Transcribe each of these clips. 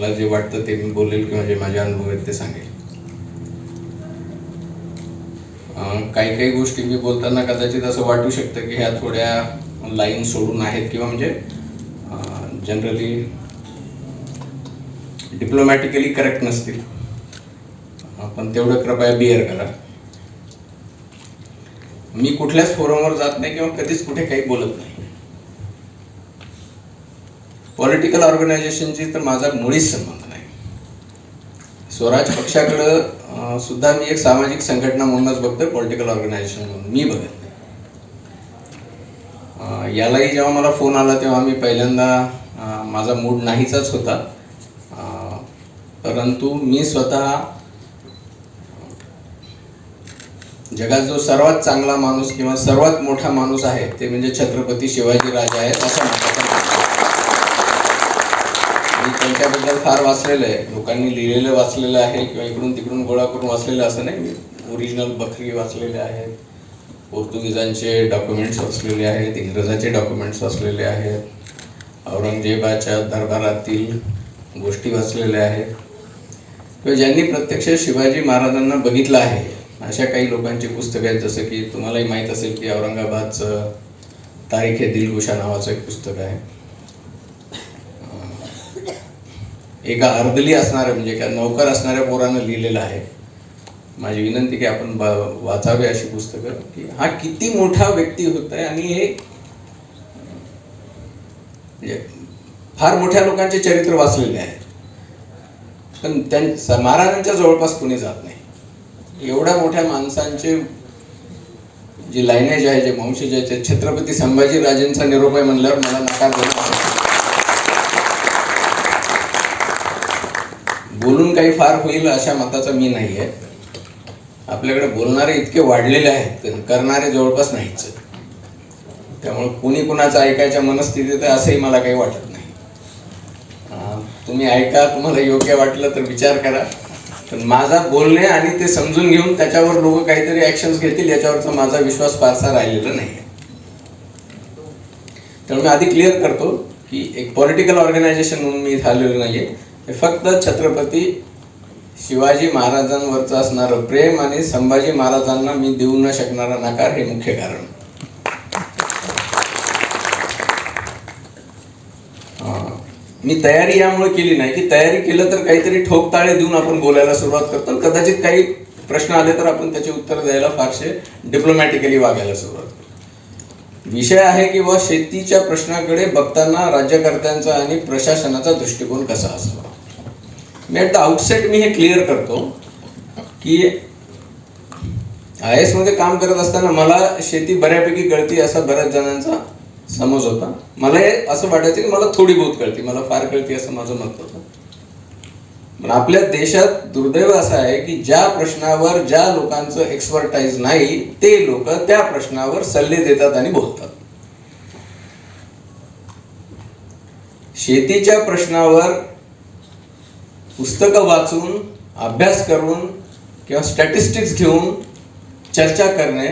मला जे वाटतं ते मी बोलेल किंवा जे माझे अनुभव आहेत ते सांगेल. काही काही गोष्टी मी बोलताना कदाचित असं वाटू शकतं की ह्या थोड्या लाईन सोडून आहेत किंवा म्हणजे जनरली डिप्लोमॅटिकली करेक्ट नसतील. पण तेवढं कृपया बिअर करा. मी कुठल्याच फोरमवर जात नाही किंवा कधीच कुठे काही बोलत नाही. पॉलिटिकल ऑर्गनायझेशनची तर माझा मुळीच संबंध नाही. स्वराज पक्षाकडं सुद्धा मी एक सामाजिक संघटना म्हणूनच बघतोय पॉलिटिकल ऑर्गनायझेशन म्हणून. मी बघत नाही. यालाही जेव्हा मला फोन आला तेव्हा मी पहिल्यांदा माझा मूड नाहीचाच होता. परंतु मी स्वतः जगात जो सर्वात चांगला माणूस किंवा सर्वात मोठा माणूस आहे ते म्हणजे छत्रपती शिवाजी राजा आहेत असं मताचा माणूस आहे. मी त्यांच्याबद्दल फार वाचलेलं आहे. लोकांनी लिहिलेलं वाचलेलं आहे किंवा इकडून तिकडून गोळा करून वाचलेलं असं नाही. मी ओरिजिनल बखरी वाचलेले आहेत. पोर्तुगीजांचे डॉक्युमेंट्स वाचलेले आहेत. इंग्रजाचे डॉक्युमेंट्स वाचलेले आहेत. औरंगजेबाच्या दरबारातील गोष्टी वाचलेल्या आहेत. किंवा ज्यांनी प्रत्यक्ष शिवाजी महाराजांना बघितलं आहे अशा काही लोकांची पुस्तकं आहेत. जसं की तुम्हालाही माहीत असेल की औरंगाबादचं तारीख हे दिलगुशा नावाचं एक पुस्तक आहे. एका अर्दली असणाऱ्या म्हणजे एका नौकर असणाऱ्या पोरानं लिहिलेलं आहे. माझी विनंती की आपण वाचावे अशी पुस्तकं की हा किती मोठा व्यक्ती होत आहे आणि हे म्हणजे फार मोठ्या लोकांचे चरित्र वाचलेले आहे. पण त्यां महाराजांच्या जवळपास कोणी जात नाही. एवढ्या मोठ्या माणसांचे जे लायनेज आहे जे वंशज आहे ते छत्रपती संभाजी राजेंचा निरोप आहे म्हणल्यावर मला नकार देणं बोलून काही फार होईल अशा मताचा मी नाही आहे आपल्याकडे बोलणारे इतके वाढलेले आहेत करणारे जवळपास नाहीच त्यामुळे कोणी कुणाचं ऐकायच्या मनस्थितीत असंही मला काही वाटत नाही. तुम्ही ऐका तुम्हाला योग्य वाटलं तर विचार करा. पण माझा बोलणे आणि ते समजून घेऊन त्याच्यावर लोक काहीतरी ऍक्शन्स घेतील याच्यावरचा माझा विश्वास फारसा राहिलेला नाही त्यामुळे मी आधी क्लिअर करतो की एक पॉलिटिकल ऑर्गनायझेशन म्हणून मी झालेलो नाही आहे हे फक्त छत्रपती शिवाजी महाराजांवरचं असणारं प्रेम आणि संभाजी महाराजांना मी देऊ न शकणारा नकार हे मुख्य कारण. मी तयारी यामुळे केली नाही. की तयारी केलं तर काहीतरी ठोकताळे देऊन आपण बोलायला सुरुवात करतो. आणि कदाचित काही प्रश्न आले तर आपण त्याचे उत्तर द्यायला फारसे डिप्लोमॅटिकली वागायला सुरुवात करतो. विषय आहे की व शेतीच्या प्रश्नाकडे बघताना राज्यकर्त्यांचा आणि प्रशासनाचा दृष्टिकोन कसा असावा? मी ॲट द आउटसेट मी हे क्लिअर करतो की आय एसमध्ये काम करत असताना मला शेती बऱ्यापैकी कळती असा बऱ्याच जणांचा समज होता. मला हे असं वाटायचं की मला थोडी बहुत कळती मला फार कळती असं माझं मत होतं. पण आपल्या देशात दुर्दैव असं आहे की ज्या प्रश्नावर ज्या लोकांचं एक्सपर्टाईज नाही ते लोक त्या प्रश्नावर सल्ले देतात आणि बोलतात. शेतीच्या प्रश्नावर पुस्तकं वाचून अभ्यास करून किंवा स्टॅटिस्टिक्स घेऊन चर्चा करणे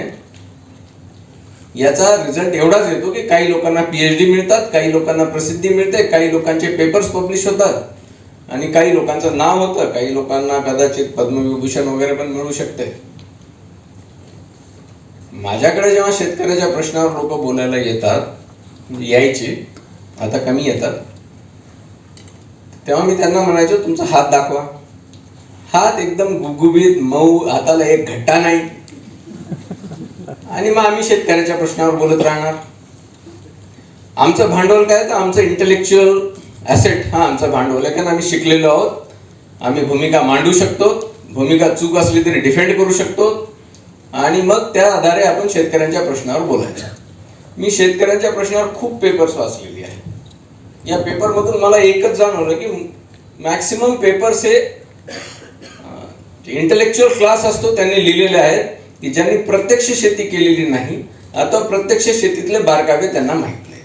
याचा रिझल्ट एवढाच येतो की काही लोकांना पीएचडी मिळतात काही लोकांना प्रसिद्धी मिळते काही लोकांचे पेपर्स पब्लिश होतात आणि काही लोकांचं नाव होतं काही लोकांना कदाचित पद्मविभूषण वगैरे पण मिळू शकते. माझ्याकडे जेव्हा शेतकऱ्याच्या प्रश्नावर लोक बोलायला येतात म्हणजे यायचे आता कमी येतात तेव्हा मी त्यांना म्हणायचो तुमचा हात दाखवा. हात एकदम गुबगुबीत मऊ हाताला एक घट्टा नाही. आणि मग आम्ही शेतकऱ्याच्या प्रश्नावर बोलत राहणार. आमचं भांडवल काय तर आमचं इंटेलेक्च्युअल ॲसेट हा आमचं भांडवल आहे. कारण आम्ही शिकलेलो आहोत. आम्ही भूमिका मांडू शकतो. भूमिका चूक असली तरी डिफेंड करू शकतो. आणि मग त्या आधारे आपण शेतकऱ्यांच्या प्रश्नावर बोलायचं. मी शेतकऱ्यांच्या प्रश्नावर खूप पेपर्स वाचलेले. या पेपरमधून मला एकच जाणवलं की मॅक्सिमम पेपर्स हे इंटेलेक्च्युअल क्लास असतो त्यांनी लिहिलेले आहेत की ज्यांनी प्रत्यक्ष शेती केलेली नाही आता प्रत्यक्ष शेतीतले बारकावे त्यांना माहीत नाही.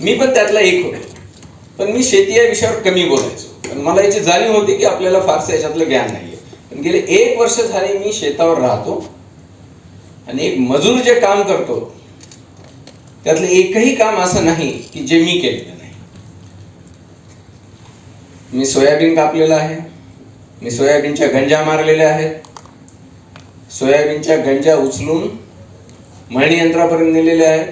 मी पण त्यातला एक होतो. पण मी शेती या विषयावर कमी बोलायचो. पण मला याची जाणीव होती की आपल्याला फारसं याच्यातलं ज्ञान नाहीये. पण गेले एक वर्ष झाले मी शेतावर राहतो. आणि एक मजूर जे काम करतो त्यातलं एकही काम असं नाही की जे मी केलेलं नाही. मी सोयाबीन कापलेलं आहे. मी सोयाबीनच्या गंजा मारलेल्या आहेत. सोयाबीनच्या गंजा उचलून मळणी यंत्रापर्यंत नेलेल्या आहेत.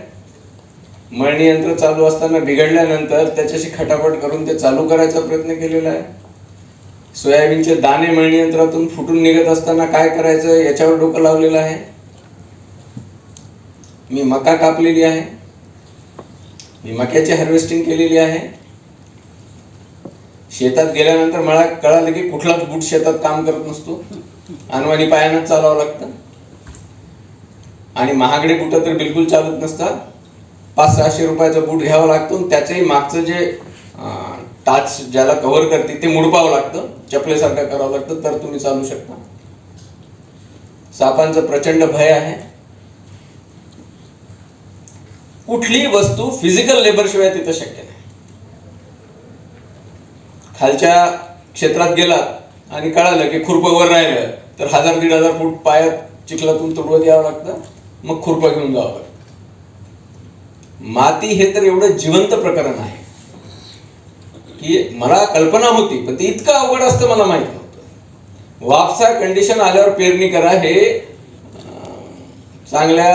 मळणी यंत्र चालू असताना बिघडल्यानंतर त्याच्याशी खटापट करून ते चालू करायचा प्रयत्न केलेला आहे. सोयाबीनचे दाणे मळणी यंत्रातून फुटून निघत असताना काय करायचं याच्यावर डोकं लावलेलं आहे. मी मका कापलेली आहे. मी मक्याची हार्वेस्टिंग केलेली आहे. शेतात गेल्यानंतर मला कळालं की कुठलाच बूट शेतात काम करत नसतो. अनवाणी पायानंच चालावं लागतं. आणि महागडे बुट तर बिलकुल चालत नसतात. पाच सहाशे रुपयाचा बूट घ्यावा लागतो आणि त्याचंही मागचं जे टाच ज्याला कव्हर करते ते मुडपावं लागतं. चपलेसारखं करावं लागतं तर तुम्ही चालू शकता. सापांचं प्रचंड भय आहे. कुठलीही वस्तू फिजिकल लेबर शिवाय तिथं शक्य नाही. खालच्या क्षेत्रात गेलात आणि कळालं की खुरपं वर राहिलं तर हजार दीड हजार फूट पायात चिखलातून तुडवत यावं लागतं मग खुरपं घेऊन जावं लागतं. माती हे तर एवढं जिवंत प्रकरण आहे की मला कल्पना होती पण ते इतकं अवघड असतं मला माहीत नव्हतं. वापसा कंडिशन आल्यावर पेरणी करा हे चांगल्या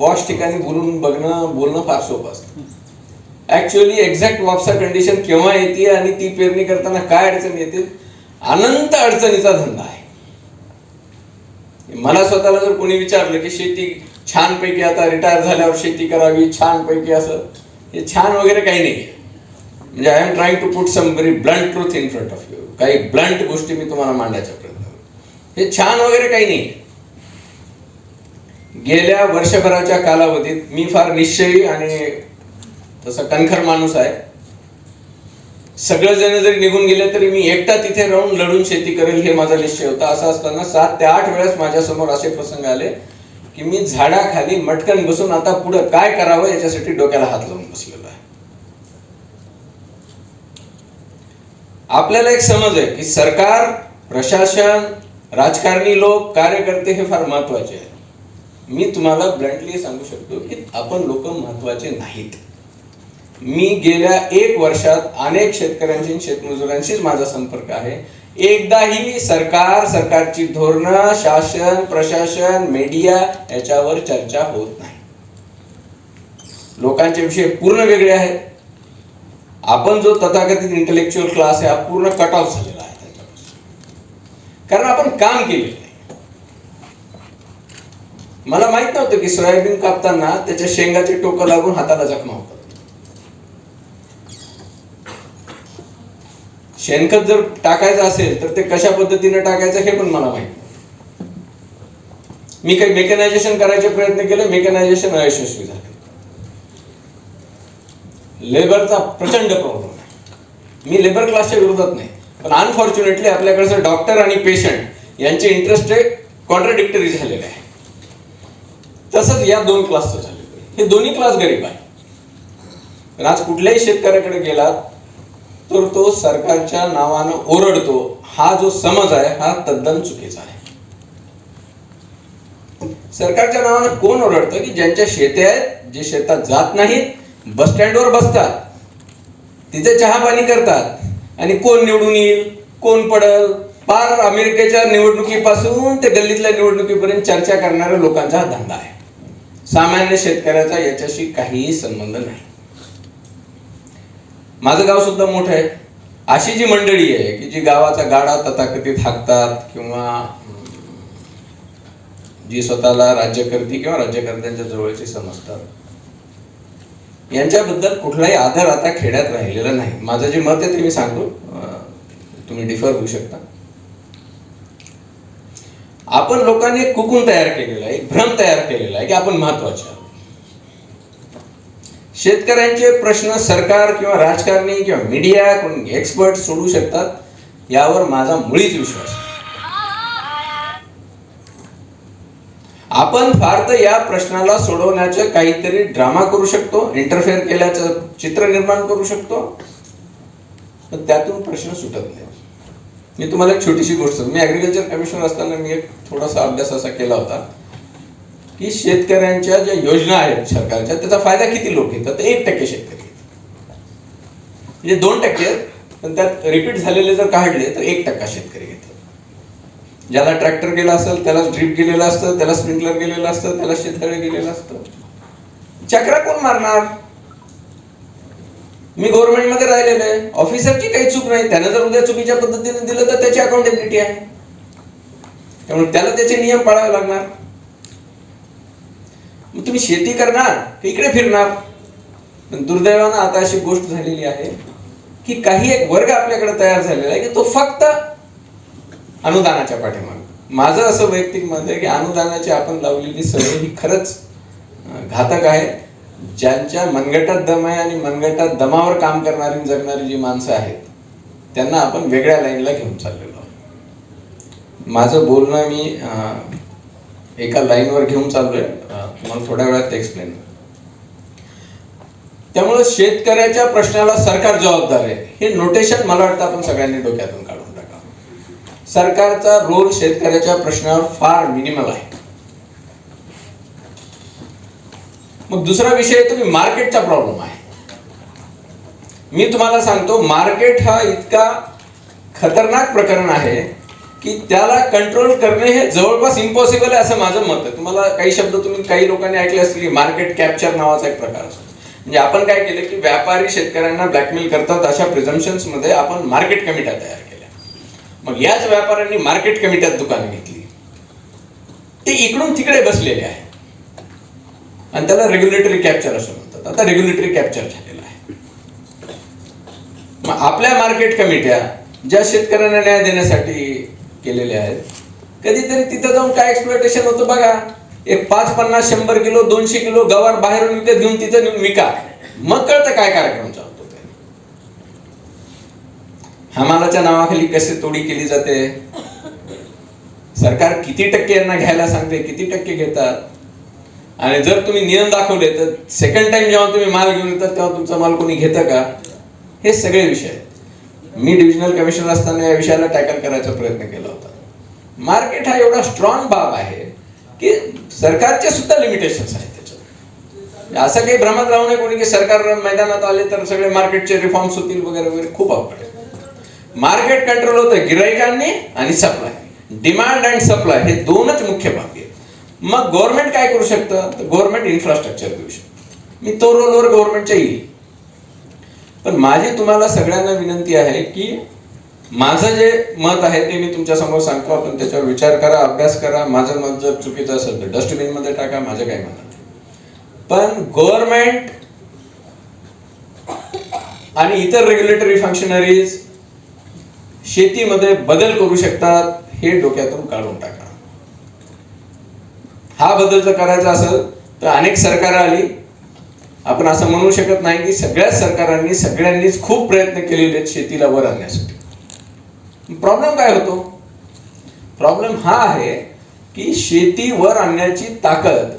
बॉश ठिकाणी बोलून बघणं बोलणं फार सोपं असतं. ऍक्च्युअली एक्झॅक्ट वापसा कंडिशन केव्हा येते आणि ती पेरणी करताना काय अडचण येते अनंत अडचणीचा धंदा आहे. मला स्वतःला जर कोणी विचारलं की शेती छानपैकी आता रिटायर झाल्यावर शेती करावी छानपैकी असं हे छान वगैरे काही नाही. म्हणजे I am trying to put some very blunt truth in front of you काही ब्लंट गोष्टी मी तुम्हाला मांडायचा प्रयत्न हे छान वगैरे काही नाही. गेल्या वर्षभराच्या कालावधीत मी फार निश्चयी आणि तसा कणखर माणूस आहे. सगळेजण जरी निघून गेले तरी मी एकटा तिथे राहून लढून शेती करेल हे माझा निश्चय होता. असं असताना सात ते आठ वेळेस माझ्यासमोर असे प्रसंग आले की मी झाडाखाली मटकन बसून आता पुढे काय करावं याच्यासाठी डोक्याला हात लावून बसलेलो आहे. आपल्याला एक समज आहे की सरकार प्रशासन राजकारणी लोक कार्यकर्ते हे फार महत्त्वाचे आहेत. मी तुम्हाला ब्लंटली सांगू शकतो की आपण लोक महत्त्वाचे नाहीत. मी गेल्या एक वर्षात अनेक शेतकऱ्यांशी शेतमजुरांशीच माझा संपर्क आहे. एकदाही सरकार सरकारची धोरणं शासन प्रशासन मीडिया याच्यावर चर्चा होत नाही. लोकांचे विषय पूर्ण वेगळे आहेत. आपण जो तथाकथित इंटेलेक्च्युअल क्लास आहे हा पूर्ण कट ऑफ झालेला आहे त्याच्यापासून. कारण आपण काम केले मला माहीत नव्हतं की सोयाबीन कापताना त्याच्या शेंगाचे टोकं लागून हाताला जखमा होतात शेणखत जर टाकायचं असेल तर ते कशा पद्धतीने टाकायचं हे पण मला माहीत मी काही मेकनायझेशन करायचे प्रयत्न केले मेकनायझेशन अयशस्वी झाले. लेबरचा प्रचंड प्रॉब्लेम आहे. मी लेबर क्लासच्या विरोधात नाही पण अनफॉर्च्युनेटली आपल्याकडचं डॉक्टर आणि पेशंट यांचे इंटरेस्ट कॉन्ट्राडिक्टरी झालेले आहे. तसंच या दोन क्लासचं झालेलं हे दोन्ही क्लास गरीब आहे आज कुठल्याही शेतकऱ्याकडे गेलात तर तो सरकारच्या नावानं ओरडतो. हा जो समज आहे हा तद्दन चुकीचा आहे. सरकारच्या नावानं कोण ओरडतं की ज्यांच्या शेते आहेत जे शेतात जात नाहीत बस स्टँडवर बसतात. तिथे चहा पाणी करतात. आणि कोण निवडून येईल कोण पडल? पार अमेरिकेच्या निवडणुकीपासून ते गल्लीतल्या निवडणुकीपर्यंत चर्चा करणाऱ्या लोकांचा हा धंदा आहे. सामान्य शेतकऱ्याचा याच्याशी काहीही संबंध नाही. माझं गाव सुद्धा मोठं आहे. अशी जी मंडळी आहे की जी गावाचा गाडा तथाकथित हाकतात किंवा जी स्वतःला राज्यकर्ती किंवा राज्यकर्त्यांच्या जवळची समजतात यांच्याबद्दल कुठलाही आधार आता खेड्यात राहिलेला नाही. माझं जे मत आहे ते मी सांगतो. तुम्ही डिफर होऊ शकता. आपण लोकांनी एक कुकून तयार केलेला आहे एक भ्रम तयार केलेला आहे की आपण महत्त्वाचे शेतकऱ्यांचे प्रश्न सरकार किंवा राजकारणी किंवा मीडिया कोणी एक्सपर्ट सोडू शकतात यावर माझा मुळीच विश्वास आपण फार तर या प्रश्नाला सोडवण्याचं काहीतरी ड्रामा करू शकतो इंटरफेअर केल्याचं चित्र निर्माण करू शकतो पण त्यातून प्रश्न सुटत नाही. मी तुम्हाला एक छोटीशी गोष्ट सांगतो. मी ऍग्रिकल्चर कमिशनर असताना मी एक थोडासा अभ्यास असा केला होता की शेतकऱ्यांच्या ज्या योजना आहेत सरकारच्या त्याचा फायदा किती लोक घेतात? एक टक्के शेतकरी. म्हणजे दोन टक्के पण त्यात रिपीट झालेले जर काढले तर एक टक्का शेतकरी घेतात. ज्याला ट्रॅक्टर गेला असेल त्याला ड्रीप गेलेलं असतं त्याला स्प्रिंकलर गेलेलं असतं त्याला शेततळे गेलेलं असतं. चक्रा कोण मारणार? मी गव्हर्नमेंटमध्ये राहिलेलो आहे. ऑफिसरची काही चूक नाही. त्यानं जर उद्या चुकीच्या पद्धतीने दिलं तर त्याची अकाउंटेबिलिटी आहे. त्यामुळे त्याला त्याचे नियम पाळावे लागणार. मग तुम्ही शेती करणार की इकडे फिरणार? पण दुर्दैवानं आता अशी गोष्ट झालेली आहे की काही एक वर्ग आपल्याकडे तयार झालेला आहे की तो फक्त अनुदानाच्या पाठीमागे. माझं असं वैयक्तिक मत आहे की अनुदानाची आपण लावलेली सवय ही खरंच घातक आहे. ज्यांच्या मनगटात दम आहे आणि मनगटात दमावर काम करणारी जगणारी जी माणसं आहेत त्यांना आपण वेगळ्या लाईनला घेऊन चाललेलो आहोत. माझं बोलणं मी अं, एका लाईनवर घेऊन चाललोय. तुम्हाला थोड्या वेळात एक्सप्लेन त्यामुळे शेतकऱ्याच्या प्रश्नाला सरकार जबाबदार आहे. हे नोटेशन मला वाटतं आपण सगळ्यांनी डोक्यातून काढून टाका सरकारचा रोल शेतकऱ्याच्या प्रश्नावर फार मिनिमल आहे. मग दुसरा विषय तुम्ही मार्केटचा प्रॉब्लेम आहे. मी तुम्हाला सांगतो मार्केट हा इतका खतरनाक प्रकरण आहे की त्याला कंट्रोल करणे हे जवळपास इम्पॉसिबल आहे असं माझं मत आहे. तुम्हाला काही शब्द तुम्ही काही लोकांनी ऐकले असतील की मार्केट कॅप्चर नावाचा एक प्रकार असतो. म्हणजे आपण काय केलं की व्यापारी शेतकऱ्यांना ब्लॅकमेल करतात अशा प्रिझम्पन्समध्ये आपण मार्केट कमिट्या तयार केल्या. मग याच व्यापाऱ्यांनी मार्केट कमिट्यात दुकानं घेतली. ते इकडून तिकडे बसलेले आहे आणि त्याला रेग्युलेटरी कॅप्चर असं म्हणतात. आता रेग्युलेटरी कॅप्चर झालेला आहे. मग आपल्या मार्केट कमिट्या ज्या शेतकऱ्यांना न्याय देण्यासाठी केलेल्या आहेत कधीतरी तिथं जाऊन काय एक्सप्लोटेशन होतं बघा. एक पाच पन्नास शंभर किलो दोनशे किलो गवार बाहेरून विकत घेऊन तिथं नेऊन विका. मग कळतं काय कार्यक्रम चालतो ते. हमालाच्या नावाखाली कसे तोडी केली जाते? सरकार किती टक्के यांना घ्यायला सांगते किती टक्के घेतात? आणि जर तुम्ही नियम दाखवले तर सेकंड टाइम जेव्हा तुम्ही माल घेऊन येतात तेव्हा तुमचा माल कोणी घेतं का? हे सगळे विषय. आहेत मी डिव्हिजनल कमिशनर असताना या विषयाला टॅकल करायचा प्रयत्न केला होता. मार्केट हा एवढा स्ट्रॉंग बाब आहे की सरकारचे सुद्धा लिमिटेशन्स आहेत त्याच्यात. असं काही भ्रमात राहू नये कोणी की सरकार मैदानात आले तर सगळे मार्केटचे रिफॉर्म्स होतील वगैरे वगैरे खूप अवघड मार्केट कंट्रोल होतं गिरायकांनी आणि सप्लाय डिमांड अँड सप्लाय हे दोनच मुख्य बाबी आहेत. मग गव्हर्नमेंट काय करू शकतं? तर गव्हर्नमेंट इन्फ्रास्ट्रक्चर देऊ शकतं. मी तो रोलवर गव्हर्नमेंटच्या येईल. पण माझी तुम्हाला सगळ्यांना विनंती आहे की माझं जे मत आहे ते मी तुमच्यासमोर सांगतो. आपण त्याच्यावर विचार करा अभ्यास करा. माझं मत जर चुकीचं असेल तर डस्टबिनमध्ये टाका माझं काय म्हणत नाही. पण गव्हर्नमेंट आणि इतर रेग्युलेटरी फंक्शनरीज शेतीमध्ये बदल करू शकतात हे डोक्यातून काढून टाका. हा बदल जर करायचा असेल तर अनेक सरकार आली. आपण असं म्हणू शकत नाही की सगळ्याच सरकारांनी सगळ्यांनीच खूप प्रयत्न केलेले आहेत शेतीला वर आणण्यासाठी. प्रॉब्लेम काय होतो? प्रॉब्लेम हा आहे की शेती वर आणण्याची ताकद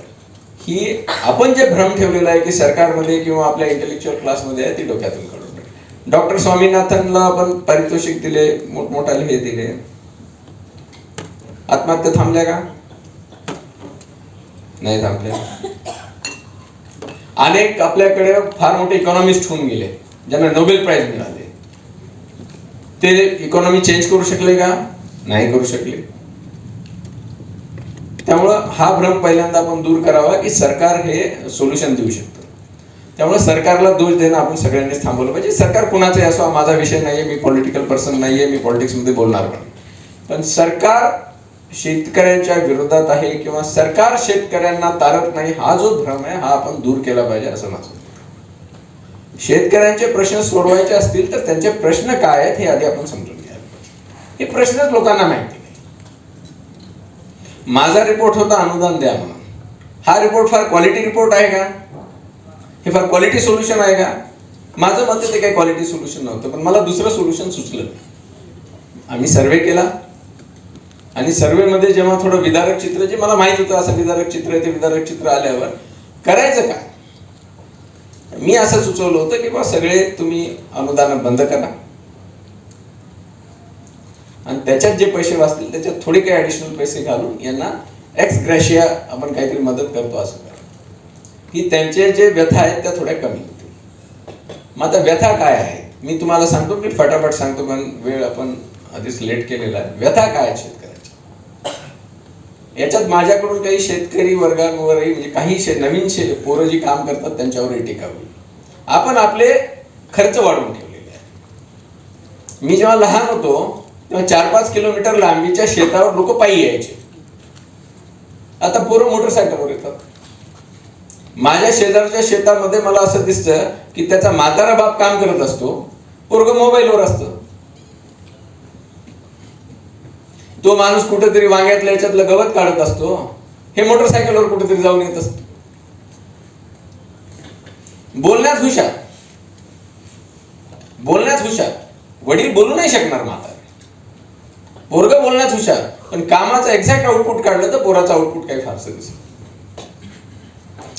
ही आपण जे भ्रम ठेवलेला आहे की सरकारमध्ये किंवा आपल्या इंटेलेक्च्युअल क्लासमध्ये आहे ती डोक्यातून काढून डॉक्टर स्वामीनाथनला आपण पारितोषिक दिले मोठमोठाले हे दिले. आत्महत्या थांबल्या का? नाही थांबल्या अनेक आपल्याकडे फार मोठे इकॉनॉमिस्ट होऊन गेले ज्यांना नोबेल प्राइज मिळाले. ते इकॉनॉमी चेंज करू शकले का? नाही करू शकले. त्यामुळं हा भ्रम पहिल्यांदा आपण दूर करावा की सरकार हे सोल्युशन देऊ शकतं. त्यामुळे सरकारला दोष देणं आपण सगळ्यांनीच थांबवलं पाहिजे. सरकार कुणाचंही असो माझा विषय नाहीये मी पॉलिटिकल पर्सन नाहीये मी पॉलिटिक्समध्ये बोलणार पण पण सरकार शेतकऱ्यांच्या विरोधात आहे किंवा सरकार शेतकऱ्यांना तारत नाही हा जो भ्रम आहे हा आपण दूर केला पाहिजे असं माझं शेतकऱ्यांचे प्रश्न सोडवायचे असतील तर त्यांचे प्रश्न काय आहेत हे आधी आपण समजून घ्यायला पाहिजे. हे प्रश्नच लोकांना माहिती नाही. माझा रिपोर्ट होता अनुदान द्या म्हणून. हा रिपोर्ट फार क्वालिटी रिपोर्ट आहे का? हे फार क्वालिटी सोल्युशन आहे का? माझं मत आहे ते काही क्वालिटी सोल्युशन नव्हतं पण मला दुसरं सोल्युशन सुचलं. आम्ही सर्वे केला. आणि सर्वेमध्ये जेव्हा थोडं विदारक चित्र जे मला माहीत होतं असं विदारक चित्र आहे ते विदारक चित्र आल्यावर करायचं काय? मी असं सुचवलं होतं की बा सगळे तुम्ही अनुदान बंद करा. आणि त्याच्यात जे पैसे वाचतील त्याच्यात थोडे काही ऍडिशनल पैसे घालून यांना एक्स ग्रॅशिया आपण काहीतरी मदत करतो असं करा. की त्यांचे जे व्यथा आहेत त्या थोड्या कमी होतील. मग आता व्यथा काय आहेत? मी तुम्हाला सांगतो मी फटाफट सांगतो पण वेळ आपण आधीच लेट केलेला आहे. व्यथा काय आहेत? याच्यात माझ्याकडून काही शेतकरी वर्गांवरही म्हणजे काही शे नवीन शे पोरं जी काम करतात त्यांच्यावरही टीका होईल. आपण आपले खर्च वाढवून ठेवलेले आहेत. मी जेव्हा लहान होतो तेव्हा चार पाच किलोमीटर लांबीच्या शेतावर लोक पायी यायचे. आता पोरं मोटरसायकलवर येतात. माझ्या शेजारच्या शेतामध्ये मला असं दिसतं की त्याचा म्हातारा बाप काम करत असतो पोरग मोबाईलवर असतं. तो माणूस कुठेतरी वांग्यातल्या याच्यातलं गवत काढत असतो हे मोटरसायकलवर कुठेतरी जाऊन येत असत. बोलण्यात हुशार. बोलण्यात हुशार. वडील बोलू नाही शकणार माता पोरग बोलण्यात हुशार. पण कामाचा एक्झॅक्ट आउटपुट काढलं तर पोराचं आउटपुट काही फारसं दिसत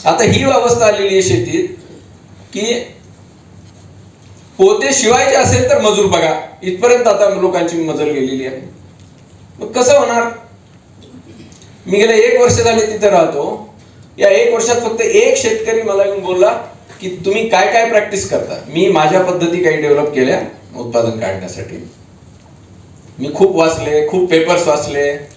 आता ही अवस्था आलेली आहे शेतीत की पोते शिवायचे असेल तर मजूर बघा. इथपर्यंत आता लोकांची मजल गेलेली आहे. मग कसं होणार? मी गेल्या एक वर्ष झाले तिथे राहतो. या एक वर्षात फक्त एक शेतकरी मला येऊन बोलला की तुम्ही काय काय प्रॅक्टिस करता? मी माझ्या पद्धती काही डेव्हलप केल्या उत्पादन काढण्यासाठी. मी खूप वाचले खूप पेपर्स वाचले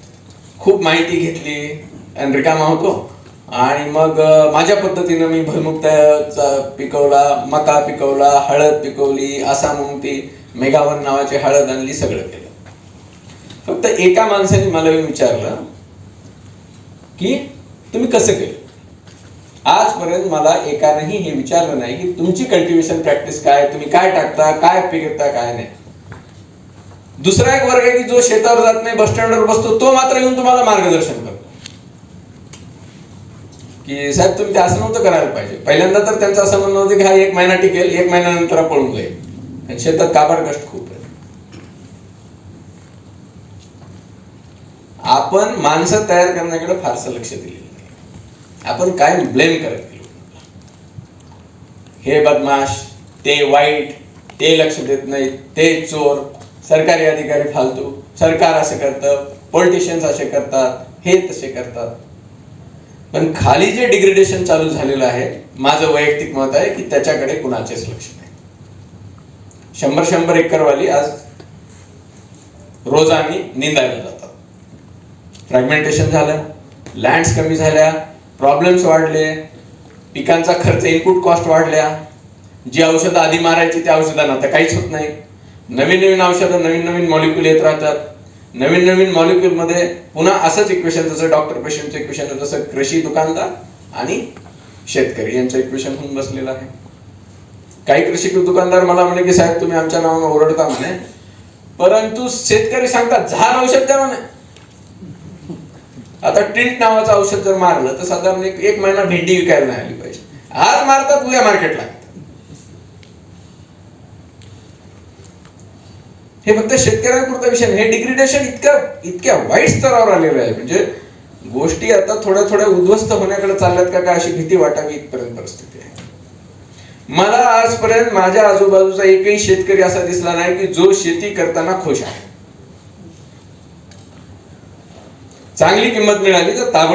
खूप माहिती घेतली आणि रिकामा होतो. आणि मग माझ्या पद्धतीनं मी भुईमुगचा पिकवला मका पिकवला हळद पिकवली असा मग ती मेघावन नावाची हळद आणली सगळं केलं. फक्त एका माणसाने मला येऊन विचारलं की तुम्ही कसं केलं? आजपर्यंत मला एकानेही हे विचारलं नाही की तुमची कल्टिवेशन प्रॅक्टिस काय तुम्ही काय टाकता काय पिकता काय नाही. दुसरा एक वर्ग आहे की जो शेतावर जात नाही बस स्टँडवर बसतो तो मात्र येऊन तुम्हाला मार्गदर्शन करतो. की साहेब तुम्ही ते असं नव्हतं करायला पाहिजे. पहिल्यांदा तर त्यांचं असं म्हणणं होतं की हा एक महिना टिकेल एक महिन्यानंतर हा पळून जाईल. आणि शेतात काबाड कष्ट खूप आहे आपण माणसं तयार करण्याकडे फारसं लक्ष दिलेलं आपण काय ब्लेम करत गेलो. हे बदमाश ते वाईट ते लक्ष देत नाही ते चोर सरकारी अधिकारी फालतू सरकार असं करतं पॉलिटिशियन्स असे करतात हे तसे करतात. पण खाली जे डिग्रेडेशन चालू झालेलं आहे माझं वैयक्तिक मत आहे की त्याच्याकडे कुणाचेच लक्ष नाही. शंभर शंभर एकरवाली आज रोजानी निंदायला जातो. फ्रॅगमेंटेशन झालं लँड्स कमी झाल्या प्रॉब्लेम्स वाढले पिकांचा खर्च इनपुट कॉस्ट वाढल्या. जी औषधं आधी मारायची त्या औषधांना आता काहीच होत नाही. नवीन नवीन औषधं नवीन नवीन मॉलिक्युल येत राहतात. नवीन नवीन मॉलिक्युलमध्ये पुन्हा असंच इक्वेशन जसं डॉक्टर पेशंटचं इक्वेशन जसं कृषी दुकानदार आणि शेतकरी यांचं इक्वेशन होऊन बसलेलं आहे. काही कृषी दुकानदार मला म्हणे की साहेब तुम्ही आमच्या नावानं ओरडता म्हणे. परंतु शेतकरी सांगतात झाड औषध द्या म्हणे. आता टिल्ट नावाचं औषध जर मारलं तर साधारण एक एक महिना भेंडी विकायला नाही आली पाहिजे. आज मारतात उद्या मार्केटला हे फक्त शेतकऱ्यांपुरता विषय हे डिग्रेडेशन इतक्या इतक्या वाईट स्तरावर आलेलं आहे. म्हणजे गोष्टी आता थोड्या थोड्या उद्ध्वस्त होण्याकडे चालल्यात का काय अशी भीती वाटावी इथपर्यंत परिस्थिती आहे. मला आजपर्यंत माझ्या आजूबाजूचा एकही शेतकरी असा दिसला नाही की जो शेती करताना खुश आहे. चांगली किंमत मिळाली तर ताबड